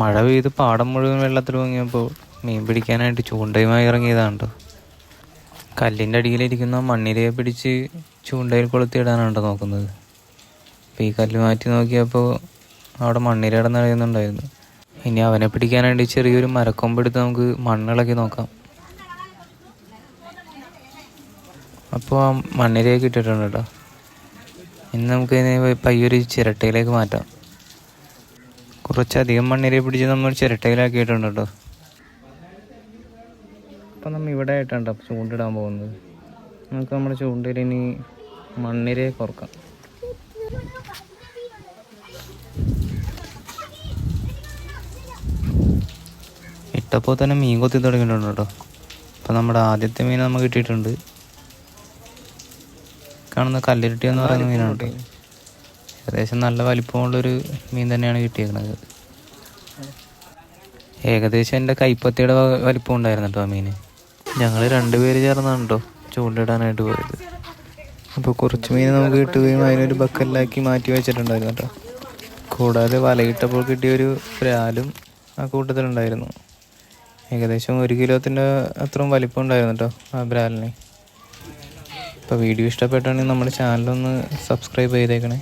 മഴ പെയ്ത് പാടം മുഴുവൻ വെള്ളത്തിൽ മുങ്ങിയപ്പോൾ മീൻ പിടിക്കാനായിട്ട് ചൂണ്ടയുമായി ഇറങ്ങിയതാണ്ട് കല്ലിന്റെ അടിയിലിരിക്കുന്ന മണ്ണിരയെ പിടിച്ച് ചൂണ്ടയിൽ കൊളുത്തിയിടാനാണ് നോക്കുന്നത്? അപ്പോൾ ഈ കല്ല് മാറ്റി നോക്കിയപ്പോൾ അവിടെ മണ്ണിര കിടന്നറിയുന്നുണ്ടായിരുന്നു ഇനി അവനെ പിടിക്കാനായിട്ട് ചെറിയൊരു മരക്കൊമ്പ് എടുത്ത് നമുക്ക് മണ്ണിളക്കി നോക്കാം. അപ്പോൾ ആ മണ്ണിരയൊക്കെ ഇട്ടിട്ടുണ്ട് കേട്ടോ ഇനി നമുക്ക് പയ്യൊരു ചിരട്ടയിലേക്ക് മാറ്റാം. കുറച്ചധികം മണ്ണിര പിടിച്ച് നമ്മൾ ചിരട്ടയിലാക്കിയിട്ടുണ്ട് കേട്ടോ. അപ്പം നമ്മൾ ഇവിടെ ആയിട്ടാണ് കേട്ടോ ചൂണ്ടിടാൻ പോകുന്നത്. നമുക്ക് നമ്മുടെ ചൂണ്ടയിൽ ഇനി മണ്ണിരയെ കുറക്കാം. ഇട്ടപ്പോൾ തന്നെ മീൻ കൊത്തി തുടങ്ങിയിട്ടുണ്ട് കേട്ടോ. അപ്പം നമ്മുടെ ആദ്യത്തെ മീൻ നമുക്ക് കിട്ടിയിട്ടുണ്ട്. കാണുന്ന കല്ലിരട്ടി എന്ന് പറയുന്ന മീനാണ് കേട്ടോ. ഏകദേശം നല്ല വലിപ്പമുള്ളൊരു മീൻ തന്നെയാണ് കിട്ടിയിരിക്കുന്നത് ഏകദേശം എന്റെ കൈപ്പത്തിയുടെ വലിപ്പം ഉണ്ടായിരുന്നു കേട്ടോ ആ മീന്. ഞങ്ങൾ രണ്ടുപേര് ചേർന്നാണ് കേട്ടോ ചൂണ്ടിടാനായിട്ട് പോയത്. അപ്പോൾ കുറച്ച് മീൻ നമുക്ക് കിട്ടുകയും അതിനൊരു ബക്കലിലാക്കി മാറ്റി വെച്ചിട്ടുണ്ടായിരുന്നു കേട്ടോ കൂടാതെ വലയിട്ടപ്പോൾ കിട്ടിയൊരു പ്രാലും ആ കൂട്ടത്തിലുണ്ടായിരുന്നു. ഏകദേശം ഒരു കിലോത്തിന്റെ അത്രയും വലിപ്പം ഉണ്ടായിരുന്നു കേട്ടോ ആ ബ്രാലിന് അപ്പോൾ വീഡിയോ ഇഷ്ടപ്പെട്ടാണെങ്കിൽ നമ്മുടെ ചാനലൊന്ന് സബ്സ്ക്രൈബ് ചെയ്തേക്കണേ.